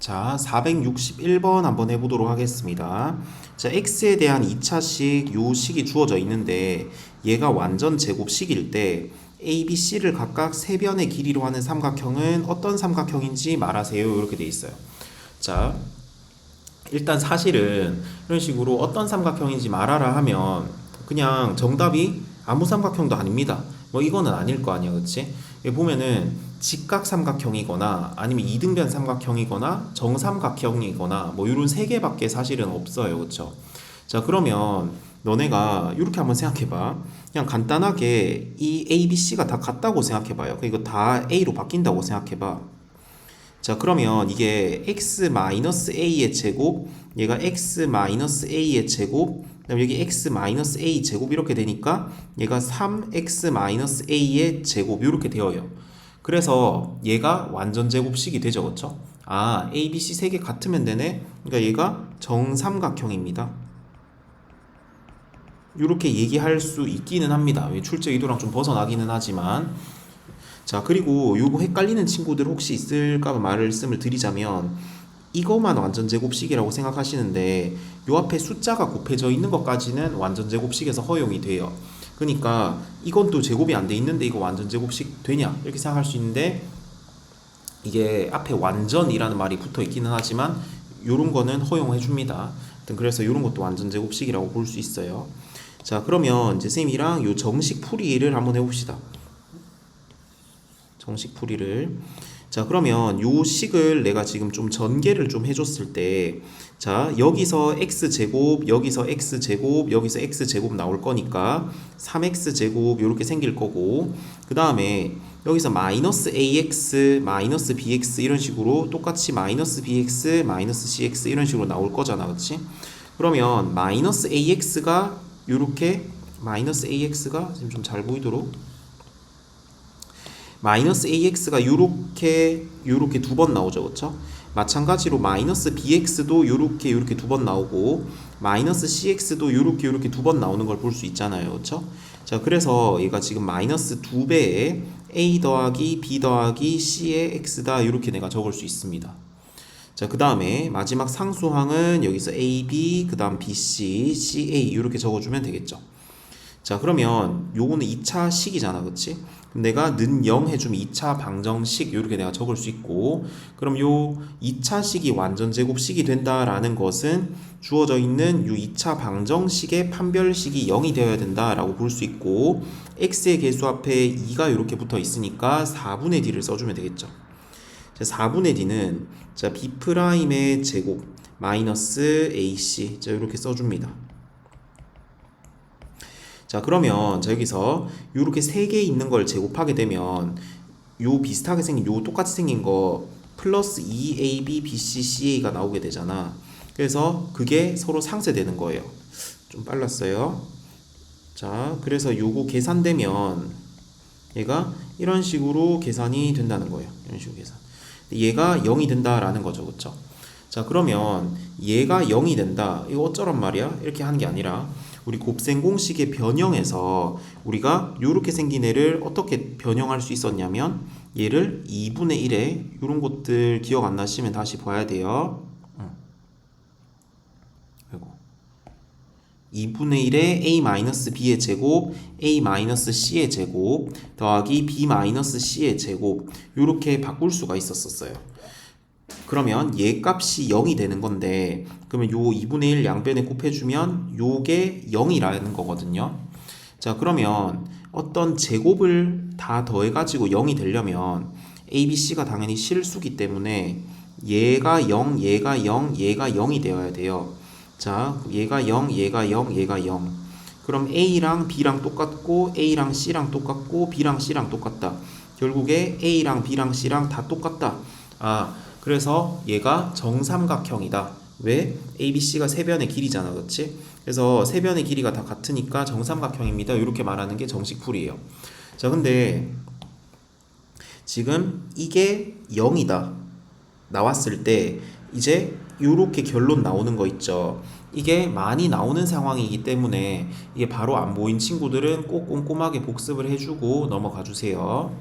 자, 461번 한번 해보도록 하겠습니다. 자, x에 대한 2차식 요 식이 주어져 있는데 얘가 완전 제곱식일 때 a, b, c를 각각 세 변의 길이로 하는 삼각형은 어떤 삼각형인지 말하세요. 이렇게 돼 있어요. 자, 일단 사실은 이런 식으로 어떤 삼각형인지 말하라 하면 그냥 정답이 아무 삼각형도 아닙니다. 뭐 이거는 아닐 거 아니야? 여기 보면은 직각 삼각형이거나 아니면 이등변 삼각형이거나 정삼각형이거나 뭐 이런 세 개밖에 사실은 없어요, 그렇죠? 자, 그러면 너네가 이렇게 한번 생각해봐. 그냥 간단하게 이 A, B, C가 다 같다고 생각해봐요. 이거 다 A로 바뀐다고 생각해봐. 자 그러면 이게 x-a의 제곱 얘가 x-a의 제곱 그다음 여기 x-a 제곱 이렇게 되니까 얘가 3x-a의 제곱 이렇게 되어요 그래서 얘가 완전 제곱식이 되죠 그렇죠? 아 a, b, c 세 개 같으면 되네. 그러니까 얘가 정삼각형입니다. 이렇게 얘기할 수 있기는 합니다. 출제 의도랑 좀 벗어나기는 하지만. 자 그리고 요거 헷갈리는 친구들 혹시 있을까 봐 말씀을 드리자면 이거만 완전 제곱식이라고 생각하시는데 요 앞에 숫자가 곱해져 있는 것까지는 완전 제곱식에서 허용이 돼요 그러니까 이건 또 제곱이 안 돼 있는데 이거 완전 제곱식 되냐? 이렇게 생각할 수 있는데 이게 앞에 완전이라는 말이 붙어 있기는 하지만 요런 거는 허용해 줍니다. 그래서 요런 것도 완전 제곱식이라고 볼 수 있어요. 자 그러면 이제 쌤이랑 요 정식 풀이를 한번 해봅시다. 정식 풀이를 자 그러면 요 식을 내가 지금 좀 전개를 좀 해줬을 때 자 여기서 x제곱 여기서 x제곱 여기서 x제곱 나올 거니까 3x제곱 요렇게 생길 거고 그 다음에 여기서 마이너스 ax 마이너스 bx 이런 식으로 똑같이 마이너스 bx 마이너스 cx 이런 식으로 나올 거잖아 그치? 그러면 마이너스 ax가 요렇게 마이너스 ax가 지금 좀 잘 보이도록 마이너스 ax가 요렇게 요렇게 두 번 나오죠. 그렇죠 마찬가지로 마이너스 bx도 요렇게 요렇게 두 번 나오고 마이너스 cx도 요렇게 요렇게 두 번 나오는 걸 볼 수 있잖아요. 그렇죠 자 그래서 얘가 지금 마이너스 두 배의 a 더하기 b 더하기 c의 x다 요렇게 내가 적을 수 있습니다. 자 그 다음에 마지막 상수항은 여기서 a, b 그 다음 b, c, c, a 이렇게 적어주면 되겠죠 자 그러면 요거는 2차 식이잖아 그치? 내가 는 0 해주면 2차 방정식 이렇게 내가 적을 수 있고 그럼 요 2차 식이 완전 제곱식이 된다라는 것은 주어져 있는 요 2차 방정식의 판별식이 0이 되어야 된다라고 볼 수 있고 x의 개수 앞에 2가 이렇게 붙어 있으니까 4분의 d를 써주면 되겠죠 자 4분의 d는 자 b'의 제곱 마이너스 ac 자 이렇게 써줍니다 자 그러면 자 여기서 이렇게 세 개 있는 걸 제곱하게 되면 요 비슷하게 생긴 요 똑같이 생긴 거 플러스 2ab bc ca가 나오게 되잖아. 그래서 그게 서로 상쇄되는 거예요. 좀 빨랐어요. 자 그래서 요거 계산되면 얘가 이런 식으로 계산이 된다는 거예요. 이런 식으로 계산. 얘가 0이 된다라는 거죠. 그쵸? 자 그러면 얘가 0이 된다. 이거 어쩌란 말이야? 이렇게 하는 게 아니라 우리 곱셈 공식의 변형에서 우리가 이렇게 생긴 애를 어떻게 변형할 수 있었냐면 얘를 2분의 1에 이런 것들 기억 안 나시면 다시 봐야 돼요. 아이고. 2분의 1에 a-b의 제곱, a-c의 제곱 더하기 b-c의 제곱 이렇게 바꿀 수가 있었었어요. 그러면 얘 값이 0이 되는 건데 그러면 요 2분의 1 양변에 곱해주면 요게 0이라는 거거든요. 자 그러면 어떤 제곱을 다 더해가지고 0이 되려면 A, B, C가 당연히 실수기 때문에 얘가 0, 얘가 0, 얘가 0이 되어야 돼요. 자 얘가 0, 얘가 0, 얘가 0 그럼 A랑 B랑 똑같고 A랑 C랑 똑같고 B랑 C랑 똑같다. 결국에 A랑 B랑 C랑 다 똑같다. 아 그래서 얘가 정삼각형이다. 왜? ABC가 세 변의 길이잖아, 그렇지? 그래서 세 변의 길이가 다 같으니까 정삼각형입니다. 이렇게 말하는 게 정식 풀이에요. 자, 근데 지금 이게 0이다. 나왔을 때 이제 이렇게 결론 나오는 거 있죠. 이게 많이 나오는 상황이기 때문에 이게 바로 안 보인 친구들은 꼭 꼼꼼하게 복습을 해주고 넘어가 주세요.